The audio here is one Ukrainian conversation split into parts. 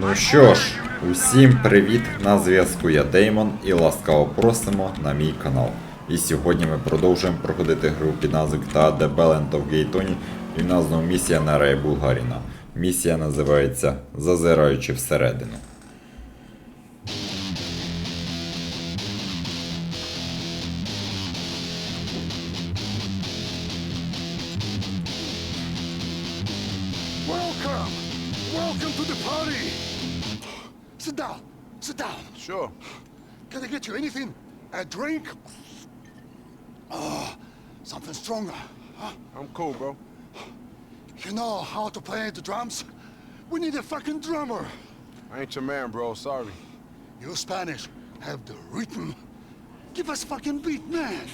Ну що ж, усім привіт! На зв'язку я Деймон і ласкаво просимо на мій канал. І сьогодні ми продовжуємо проходити гру під назвою The Ballad of Gaytoni і в нас знову місія на Рей Булгаріна. Місія називається Зазираючи всередину. Welcome to the party! Sit down! Sit down! Sure. Can I get you anything? A drink? Oh, something stronger. Huh? I'm cool, bro. You know how to play the drums? We need a fucking drummer. I ain't your man, bro. Sorry. You Spanish have the rhythm. Give us fucking beat, man.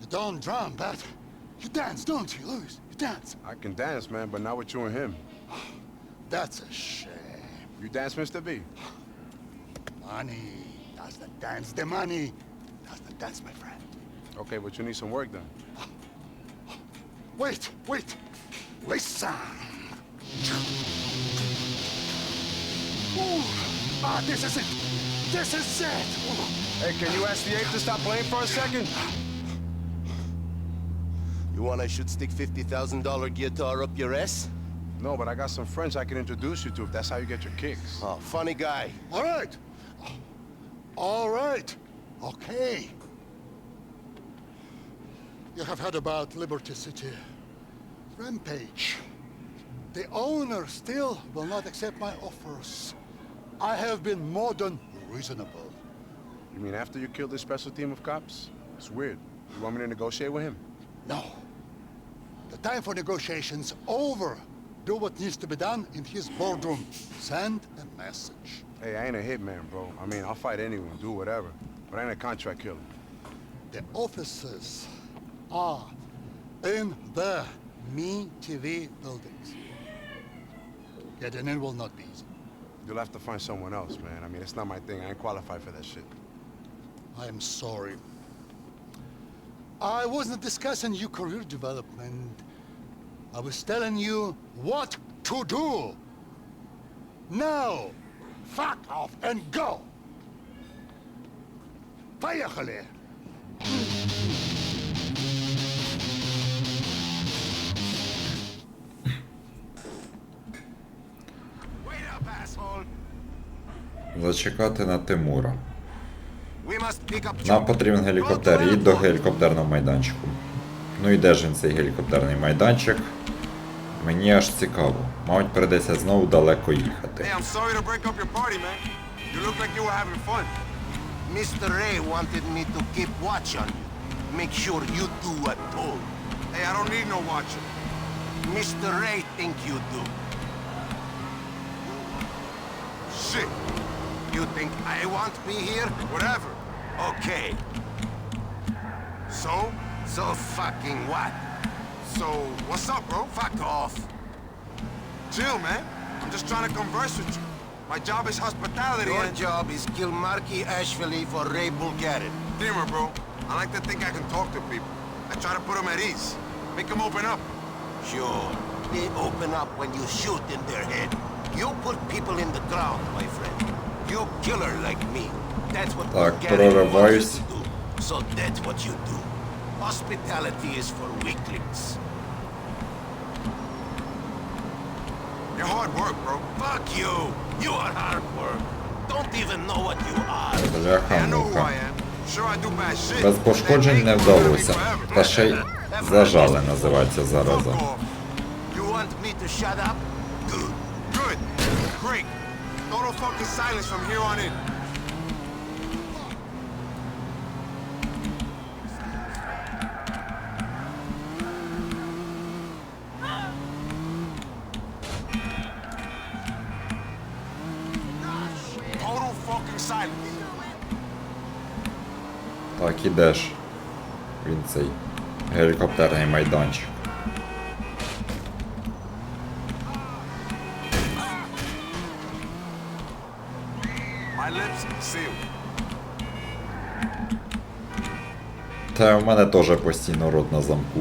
You don't drum, but you dance, don't you, Luis? You dance. I can dance, man, but not with you and him. That's a shame. You dance, Mr. B? Money. That's the dance. The money. That's the dance, my friend. Okay, but you need some work done. Wait, wait. Listen. Ooh. Ah, this is it. This is it. Hey, can you ask the ape to stop playing for a second? You want I should stick $50,000 guitar up your ass? No, but I got some friends I can introduce you to if that's how you get your kicks. Oh, funny guy. All right. All right. Okay. You have heard about Liberty City. Rampage. The owner still will not accept my offers. I have been more than reasonable. You mean after you killed this special team of cops? It's weird. You want me to negotiate with him? No. The time for negotiations over. Do what needs to be done in his boardroom. Send a message. Hey, I ain't a hitman, bro. I mean, I'll fight anyone, do whatever. But I ain't a contract killer. The offices are in the Me TV buildings. Getting in will not be easy. You'll have to find someone else, man. I mean, it's not my thing. I ain't qualified for that shit. I'm sorry. I wasn't discussing your career development. I was telling you what to do. Now, fuck off and go. Поехали. Wait up, asshole. Зачекати на Тимура. We must pick up Нам потрібен гелікоптер. Їдь до гелікоптерного майданчику. Ну і де ж він цей гелікоптерний майданчик? Мені аж цікаво. Мабуть, придеться знову далеко їхати. Hey, I'm sorry to break up your party, man. You look like you were having fun. Mr. Ray wanted me to keep watch on you. Make sure you do what told. Hey, I don't need no watching. Mr. Ray think you do. Shit, You think I want me here? whatever. Okay. So? So fucking what? So, what's up, bro? Fuck off. Chill, man. I'm just trying to converse with you. My job is hospitality Your and... job is kill Marky Ashvili for Ray Bulgarin. Dreamer, bro. I like to think I can talk to people. I try to put them at ease. Make them open up. Sure. They open up when you shoot in their head. You put people in the ground, my friend. You killer like me. That's what Так, Bulgarin wants you прориваюсь. to do. So that's what you do. Hospitality is for weaklings. You're hard work, bro. Fuck you! You are hard work. Don't even know what you are. Бляха know who I муха. am. Sure, I do bad shit. Без пошкоджень не вдалося. Та ще й зажали називається зараза. You want me to shut up? Good. Good. Great. Total fucking silence from here on in. Так, ідеш. Він цей гелікоптерний майданчик. Та в мене теж постійно рот на замку.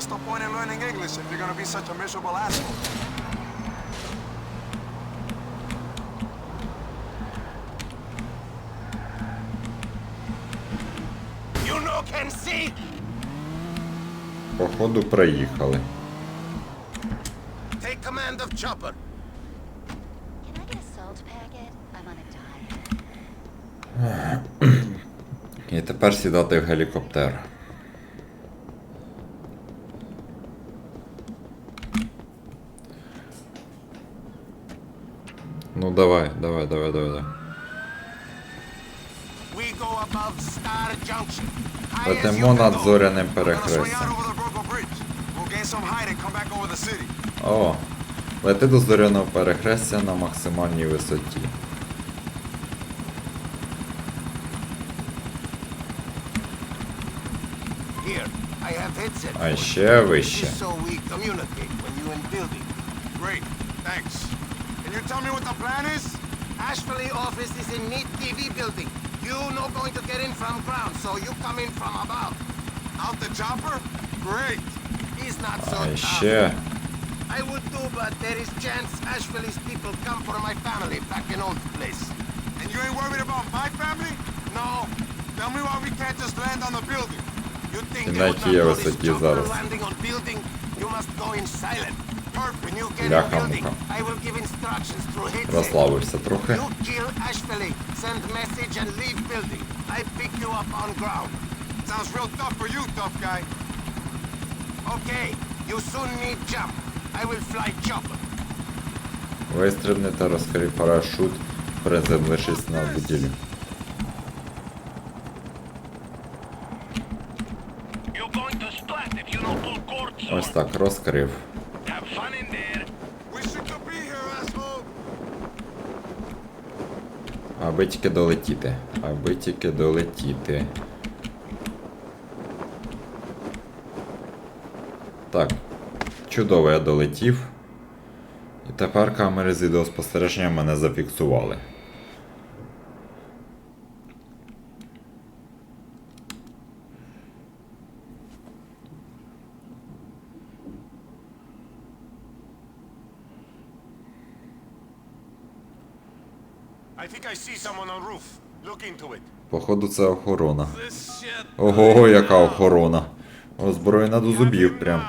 What's the point in learning English if you're gonna be such a miserable asshole? You no can see? Походу проїхали. Take command of chopper. Can I get a salt packet? I'm on a diet. І тепер сідати в гелікоптер. Ну давай, давай, давай, давай. давай. Летимо над зоряним перехрестям. О, лети до зоряного перехрестя на максимальній висоті. А ще вище. Can you tell me what the plan is? Ashfally office is in neat TV building. You no going to get in from ground, so you come in from above. Out the chopper? Great. He's not so oh, tough. Sure. I would do, but there is chance Ashville's people come for my family back in old place. And you ain't worried about my family? No. Tell me why we can't just land on the building. You think In they landing on building? You must go in silent. Бляха муха. Розслабився трохи. Вистрибни та розкрий парашут, приземлившись на будівлю. Ось так, розкрив. Have fun in there. Wishing to be here, asshole. Аби тільки долетіти. Аби тільки долетіти. Так. Чудово, я долетів. І тепер камери з відеоспостереження мене зафіксували. I think I see someone on roof. Look into it. Походу, це охорона. Ого, яка охорона. Озброєна до зубів прям.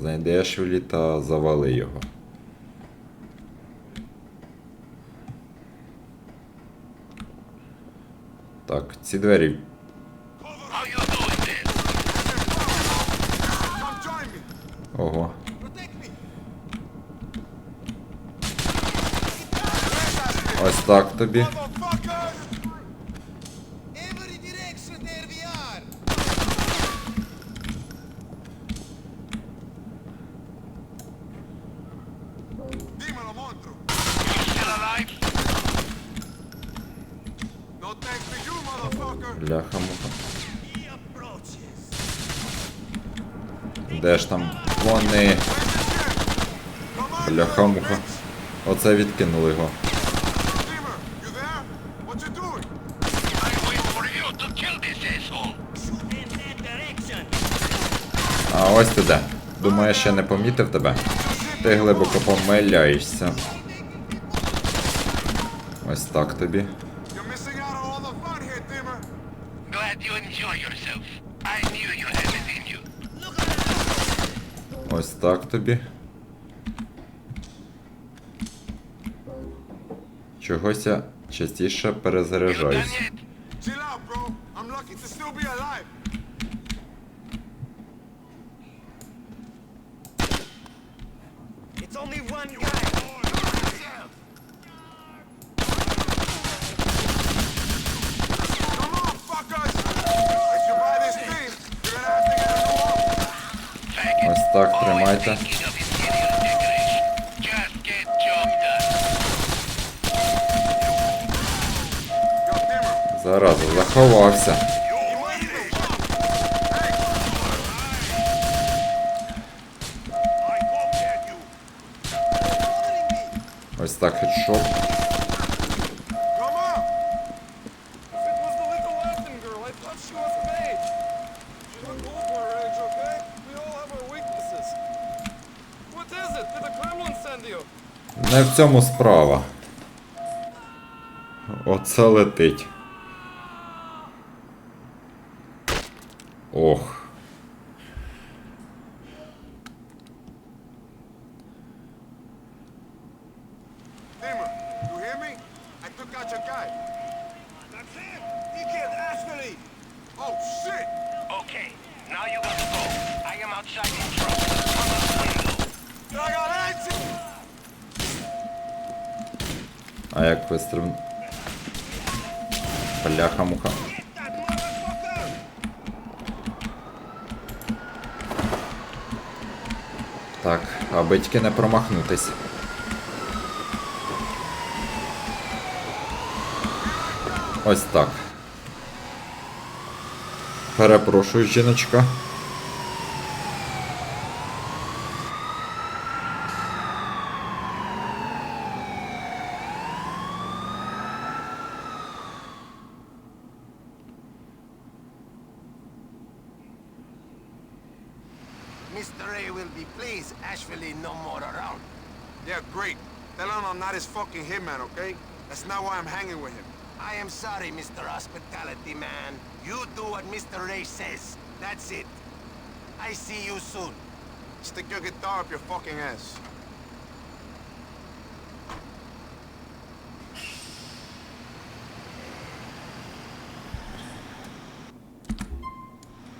Знайди Ешвілі та завали його. Так, ці двері. Ого. Ось так тобі. Де ж там вони? Where's your shit? Come on, Бляха you муха. bitch. Оце відкинули його. А ось ти де. Думаю, я ще не помітив тебе. Ти глибоко помиляєшся. Ось так тобі. Glad you enjoy yourself. I knew you had. Ось так тобі. Чогось я частіше перезаряджаюсь. It's only one guy. Тримайте. Зараза, заховався. Ось так хедшот. Не в цьому справа. Оце летить. Ох. Oh! Okay, now you gotta go. I am outside in trouble. А як. Get that motherfucker! Так, аби тільки не промахнутись. Ось так. Перепрошую, жіночка. Mr. A will be pleased Ashville no more around. Yeah, great. Tell him I'm not his fucking hitman, okay? That's not why I'm hanging with him. I am sorry, Mr. Hospitality Man. You do what Mr. Ray says. That's it. I see you soon. Stick your guitar up your fucking ass.